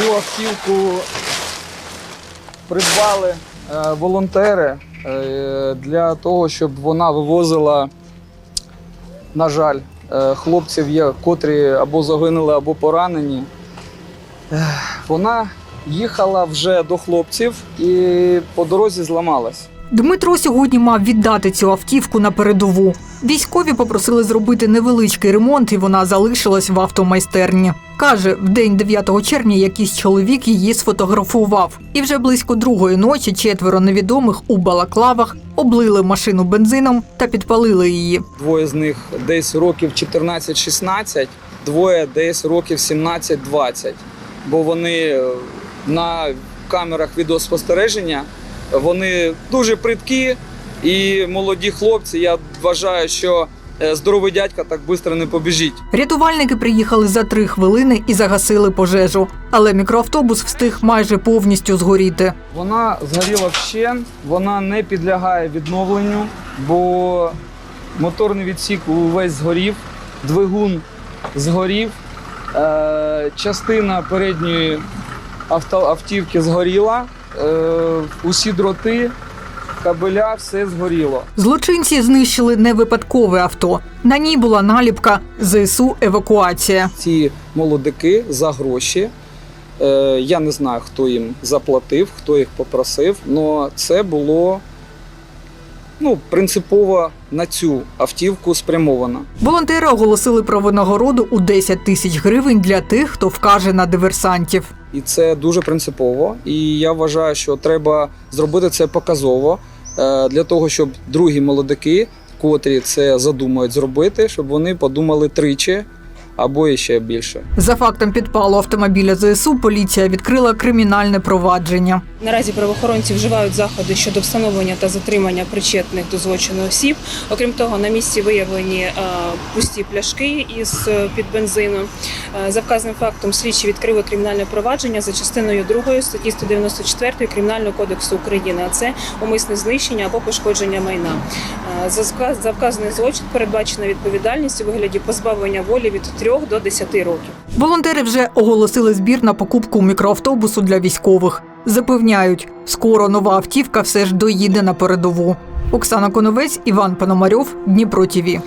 Цю автівку придбали е, волонтери е, для того, щоб вона вивозила, на жаль, е, хлопців котрі або загинули, або поранені. Вона їхала вже до хлопців і по дорозі зламалась. Дмитро сьогодні мав віддати цю автівку на передову. Військові попросили зробити невеличкий ремонт, і вона залишилась в автомайстерні. Каже, в день 9 червня якийсь чоловік її сфотографував. І вже близько другої ночі четверо невідомих у балаклавах облили машину бензином та підпалили її. Двоє з них десь років 14-16, двоє десь років 17-20. Бо вони е, на камерах відеоспостереження вони дуже приткі і молоді хлопці. Я вважаю, що е, здоровий дядька так швидко не побіжить. Рятувальники приїхали за три хвилини і загасили пожежу. Але мікроавтобус встиг майже повністю згоріти. Вона згоріла вщент, вона не підлягає відновленню, бо моторний відсік увесь згорів, двигун згорів, е, частина передньої авто, автівки згоріла, усі дроти, кабеля, все згоріло. Злочинці знищили не випадкове авто. На ній була наліпка ЗСУ евакуація. Ці молодики за гроші. е, Я не знаю, хто їм заплатив, хто їх попросив, але це було ну, принципово на цю автівку спрямовано. Волонтери оголосили про винагороду у 10 тисяч гривень для тих, хто вкаже на диверсантів. І це дуже принципово. І я вважаю, що треба зробити це показово е, для того, щоб другі молодики, котрі це задумають зробити, щоб вони подумали тричі або іще більше. За фактом підпалу автомобіля ЗСУ поліція відкрила кримінальне провадження. Наразі правоохоронці вживають заходи щодо встановлення та затримання причетних до злочину осіб. Окрім того, на місці виявлені е, пусті пляшки із е, під бензину. Е, За вказаним фактом слідчі відкрили кримінальне провадження за частиною 2 статті 194 Кримінального кодексу України. А це умисне знищення або пошкодження майна. За вказаний злочин передбачена відповідальність у вигляді позбавлення волі від 3 до 10 років. Волонтери вже оголосили збір на покупку мікроавтобусу для військових. Запевняють, скоро нова автівка все ж доїде на передову. Оксана Коновець, Іван Пономарьов, Дніпро ТІВІ.